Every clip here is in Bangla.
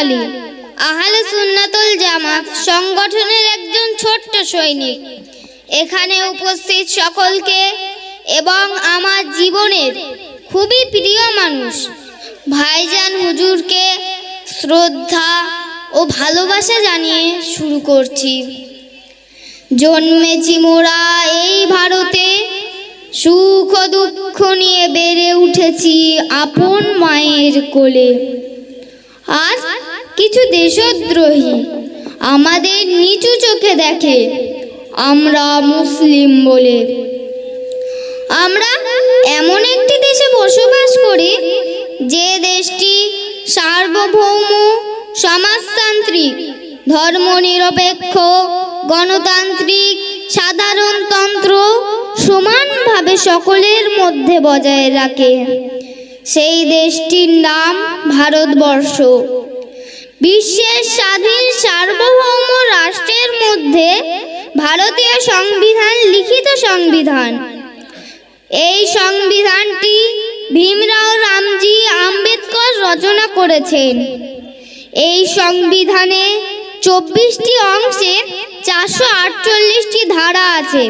আলী আহলে সুন্নাতুল জামাত সংগঠনের একজন ছোট্ট সৈনিক। এখানে উপস্থিত সকলকে এবং আমার জীবনের খুবই প্রিয় মানুষ, ভাইজান হুজুরকে শ্রদ্ধা ও ভালোবাসা জানিয়ে শুরু করছি। জন্মেছি মোরা এই ভারতে, সুখ দুঃখ নিয়ে বেড়ে উঠেছি আপন মায়ের কোলে। আজ কিছু দেশদ্রোহী আমাদের নিচু চোখে দেখে। আমরা মুসলিম বলে। আমরা এমন একটি দেশে বসবাস করি যে দেশটি সার্বভৌম, সমাজতান্ত্রিক, ধর্মনিরপেক্ষ, গণতান্ত্রিক, সাধারণতন্ত্র সমানভাবে সকলের মধ্যে বজায় রাখে। সেই দেশটির নাম ভারতবর্ষ। বিশ্বের স্বাধীন সার্বভৌম রাষ্ট্রের মধ্যে ভারতীয় সংবিধান লিখিত সংবিধান। এই সংবিধানটি ভীমরাও রামজি আম্বেদকর রচনা করেছেন। এই সংবিধানে চব্বিশটি অংশে চারশো আটচল্লিশটি ধারা আছে।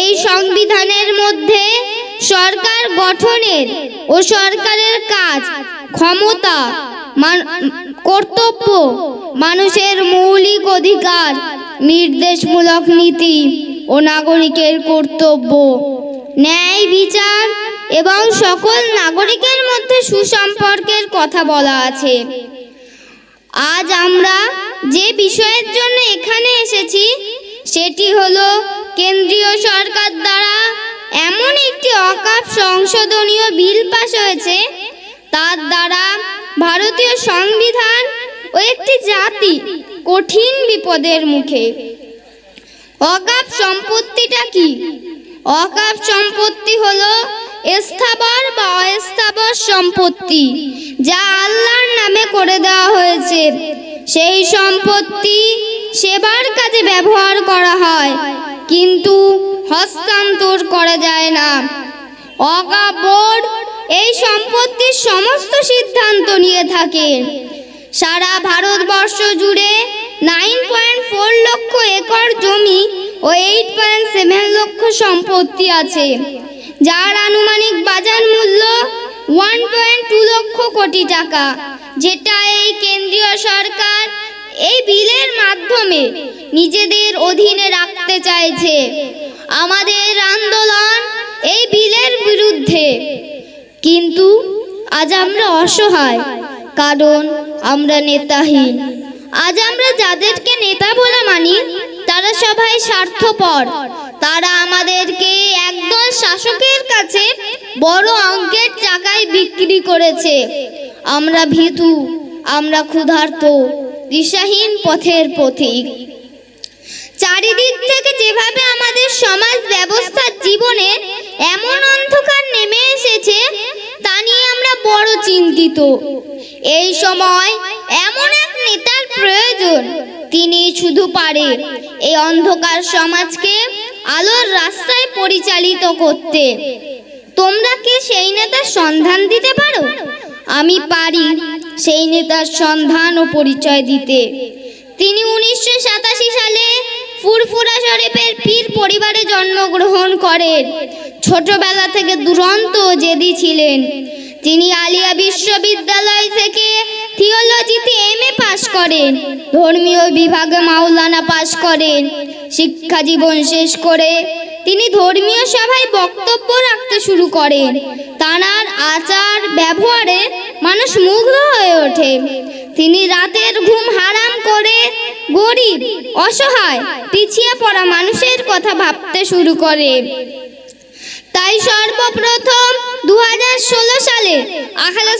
এই সংবিধানের মধ্যে সরকার গঠনের ও সরকারের কাজ, ক্ষমতা কর্তব্য, মানুষের মৌলিক অধিকার, নির্দেশমূলক নীতি ও নাগরিকের কর্তব্য। ন্যায় বিচার এবং সকল নাগরিকের মধ্যে সুসম্পর্কের কথা বলা আছে। আজ আমরা যে বিষয়ের জন্য এখানে এসেছি, সেটি হলো কেন্দ্রীয় সরকার দ্বারা এমন একটি অকাপ সংশোধনীয় বিল পাশ হয়েছে, তার দ্বারা ভারতীয় সংবিধান ও একটি জাতি কঠিন বিপদের মুখে। অকাপ সম্পত্তিটা কি? অকাপ সম্পত্তি হলো স্থাবর বা অস্থাবর সম্পত্তি যা আল্লাহর নামে করে দেওয়া হয়েছে। সেই সম্পত্তি সেবার কাজে ব্যবহার করা হয়, কিন্তু হস্তান্তর করা যায় না। অকাপ বোর্ড এই সম্পত্তির সমস্ত সিদ্ধান্ত নিয়ে থাকে। সারা ভারতবর্ষ জুড়ে nine point four lakh acre জমি ও এইট পয়েন্ট সেভেন লক্ষ সম্পত্তি আছে, যার আনুমানিক বাজার মূল্য one point two lakh crore টাকা, যেটা এই কেন্দ্রীয় সরকার এই বিলের মাধ্যমে নিজেদের অধীনে রাখতে চাইছে। আমাদের আন্দোলন এই বিলের বিরুদ্ধে। কিন্তু আজ আমরা অসহায়, কারণ আমরা নেতাহীন। আজ আমরা যাদেরকে নেতা বলে মানি, তারা সবাই স্বার্থপর। তারা আমাদেরকে একদল শাসকের কাছে বড় অঙ্কের টাকায় বিক্রি করেছে। আমরা ভীতু, আমরা ক্ষুধার্ত, দিশাহীন পথের পথিক। চারিদিক থেকে যেভাবে আমাদের সমাজ ব্যবস্থার জীবনে এমন অন্ধকার নেমে এসেছে, তা নিয়ে আমরা বড় চিন্তিত। এই সময় এমন এক নেতার প্রয়োজন, তিনি শুধু পারে এই অন্ধকার সমাজকে আলোর রাস্তায় পরিচালিত করতে। তোমরা কি সেই নেতার সন্ধান দিতে পারো? আমি পারি সেই নেতার সন্ধান ও পরিচয় দিতে। তিনি উনিশশো সাতাশি সালে ফুরফুরা শরীফের পীর পরিবারে জন্মগ্রহণ করেন। ছোটবেলা থেকে দুরন্ত জেদি ছিলেন। তিনি আলিয়া বিশ্ববিদ্যালয় থেকে থিওলজিতে এম এ পাশ করেন। ধর্মীয় বিভাগে মাওলানা পাশ করেন। শিক্ষা জীবন শেষ করে তিনি ধর্মীয় সভায় বক্তব্য রাখতে শুরু করেন। তানার আচার ব্যবহারে মানুষ মুগ্ধ হয়ে ওঠে। তিনি রাতের ঘুম হারাম করে গরিব, অসহায়, পিছিয়ে পড়া মানুষের কথা ভাবতে শুরু করে। তাই সর্বপ্রথম দু হাজার ষোলো সালে আখলা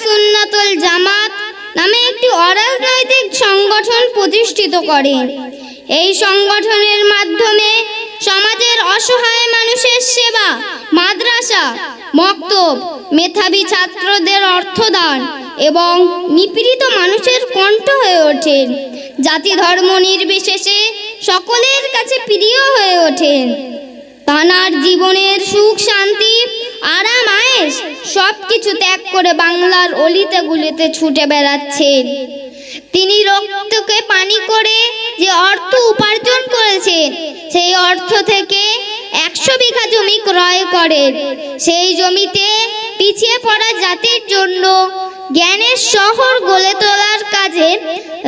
জামাত নামে একটি অরাজনৈতিক সংগঠন প্রতিষ্ঠিত করেন এই সংগঠনের মাধ্যমে সমাজের অসহায় সেবা, মাদ্রাসা, মক্তব, মেধাবী ছাত্রদের অর্থদান এবং নিপীড়িত মানুষের কণ্ঠ হয়ে ওঠেন জাতি ধর্ম নির্বিশেষে সকলের কাছে প্রিয় হয়ে ওঠেন তানার জীবনের সুখ, শান্তি, আরাম আয়েস সব কিছু ত্যাগ করে বাংলার অলিতে গুলিতে ছুটে বেড়াচ্ছেন তিনি রক্তকে পানি করে যে অর্থ উপার্জন করেছেন, সেই অর্থ থেকে একশো বিঘা জমি ক্রয় করেন। সেই জমিতে পিছিয়ে পড়া জাতির জন্য জ্ঞানের শহর গড়ে তোলার কাজে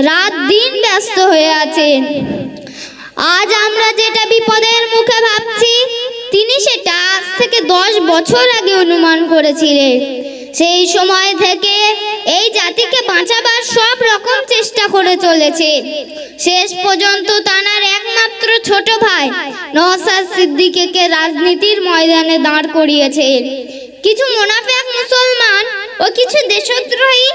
রাত দিন ব্যস্ত হয়ে আছেন। আজ আমরা যেটা বিপদের মুখে ভাবছি, তিনি সেটা আজ থেকে দশ বছর আগে অনুমান করেছিলেন। সেই সময় থেকে এই জাতিকে বাঁচাবার সব রকম চেষ্টা করে চলেছে। শেষ পর্যন্ত তানার একমাত্র ছোট ভাই নওসাদ সিদ্দিকীকে রাজনীতির ময়দানে দাঁড় করিয়েছে। কিছু মুনাফেক মুসলমান ও কিছু দেশদ্রোহী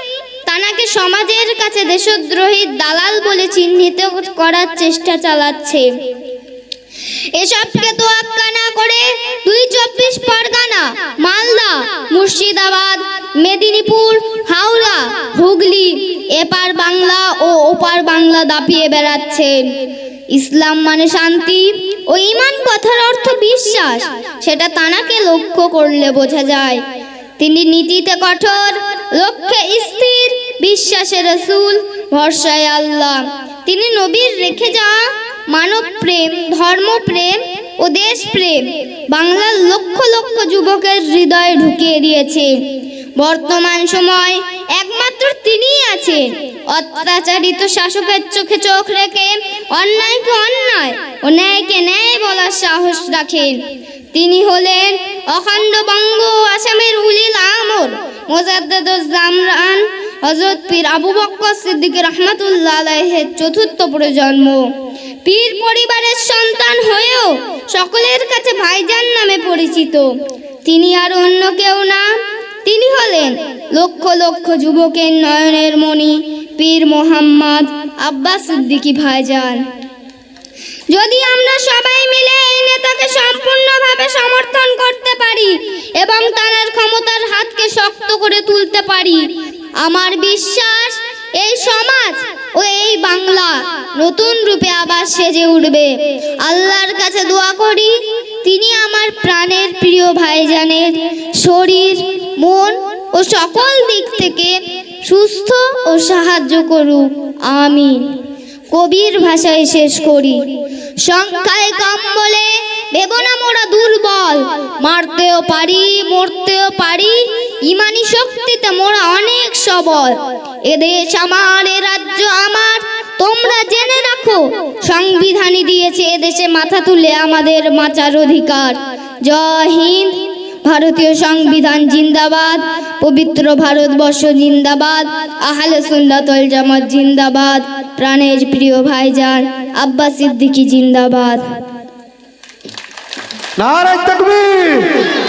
তানাকে সমাজের কাছে দেশদ্রোহী দালাল বলে চিহ্নিত করার চেষ্টা চালাচ্ছে। এসবকে তোয়াক্কা না করে দুই চব্বিশ পরগনা, মালদা, মুর্শিদাবাদ, মেদিনীপুর, হাওড়া, হুগলি এপার বাংলা ও ওপার বাংলা দাপিয়ে বেড়াচ্ছেন ইসলাম মানে শান্তি ও ইমান কথার অর্থ বিশ্বাস, সেটা তানাকে লক্ষ্য করলে বোঝা যায়। তিনি নীতিতে কঠোর, লক্ষ্যে স্থির, বিশ্বাসে রসুল, ভরসায় আল্লাহ। তিনি নবীর রেখে যাওয়া মানব প্রেম ধর্মপ্রেম ও দেশপ্রেম বাংলার লক্ষ লক্ষ যুবকের হৃদয়ে ঢুকিয়ে দিয়েছে। বর্তমান সময় একমাত্র তিনিই আছেন। অত্যাচারিত শাসকের চোখে চোখ রেখে অন্যায়কে অন্যায় ও ন্যায়কে ন্যায় বলার সাহস রাখেন। তিনি হলেন অখণ্ড বঙ্গ আসামের উলিল আমর মোজাদ্দেদুজ জামরান হজরত পীর আবু বক্কর সিদ্দিক রহমাতুল্লাহ চতুর্থ প্রজন্ম। পীর পরিবারের সন্তান হয়েও সকলের কাছে ভাইজান নামে পরিচিত। তিনি আর অন্য কেউ না। তিনি হলেন লক্ষ লক্ষ যুবকের নয়নের মণি পীর মোহাম্মদ আব্বাস সিদ্দিকী ভাইজান। যদি আমরা সবাই মিলে এই নেতাকে সম্পূর্ণভাবে সমর্থন করতে পারি এবং তার ক্ষমতার হাতকে শক্ত করে তুলতে পারি, আমার বিশ্বাস এই সমাজ ও এই বাংলা, নতুন রূপে আবার সেজে উঠবে। আল্লাহর কাছে দোয়া করি, তিনি আমার প্রাণের প্রিয় ভাইজানের শরীর, মন ও সকল দিক থেকে সুস্থ ও সাহায্য করুক। আমিন। কবির ভাষায় শেষ করি। সংখ্যায় কম বলে ভেব না মোরা দুর্বল। মারতেও পারি, মরতেও পারি, ইমানি শক্তিতে মোরা অনেক সবল। এদেশ আমার রাজ্য সংবিধানই দিয়েছে এদেশে মাথা তুলে আমাদের বাঁচার অধিকার। জয় হিন্দ। ভারতীয় সংবিধান জিন্দাবাদ। পবিত্র ভারতবর্ষ জিন্দাবাদ। আহলে সুন্নাতল জামাত জিন্দাবাদ। প্রাণের প্রিয় ভাইজান আব্বাস সিদ্দিকী জিন্দাবাদ। নারায় তকবীর!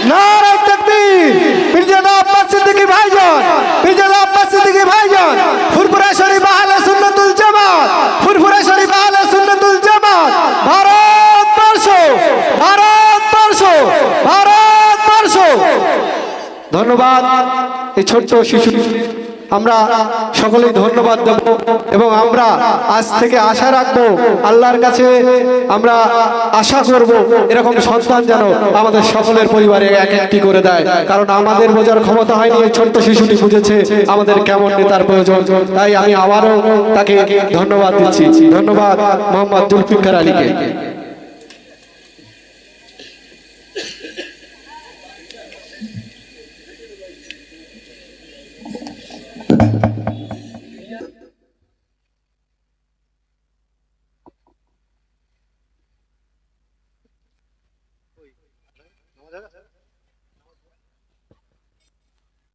নারায় তকবীর! মির্জাদা আব্বাস সিদ্দিকী ভাইজান! ধন্যবাদ এই ছোট্ট শিশু। আমরা সকলেই ধন্যবাদ দেব এবং আমরা আজ থেকে আশা রাখব, আল্লাহর কাছে আমরা আশা করব এরকম সন্তান যেন আমাদের সকলের পরিবারে এক একটি করে দেয়। কারণ আমাদের বোঝার ক্ষমতা হয়নি, এই ছোট্ট শিশুটি বুঝেছে আমাদের কেমন নেতার প্রয়োজন। তাই আমি আবারও তাকে ধন্যবাদ দিচ্ছি। ধন্যবাদ মোহাম্মদ জুলফিকার আলীকে।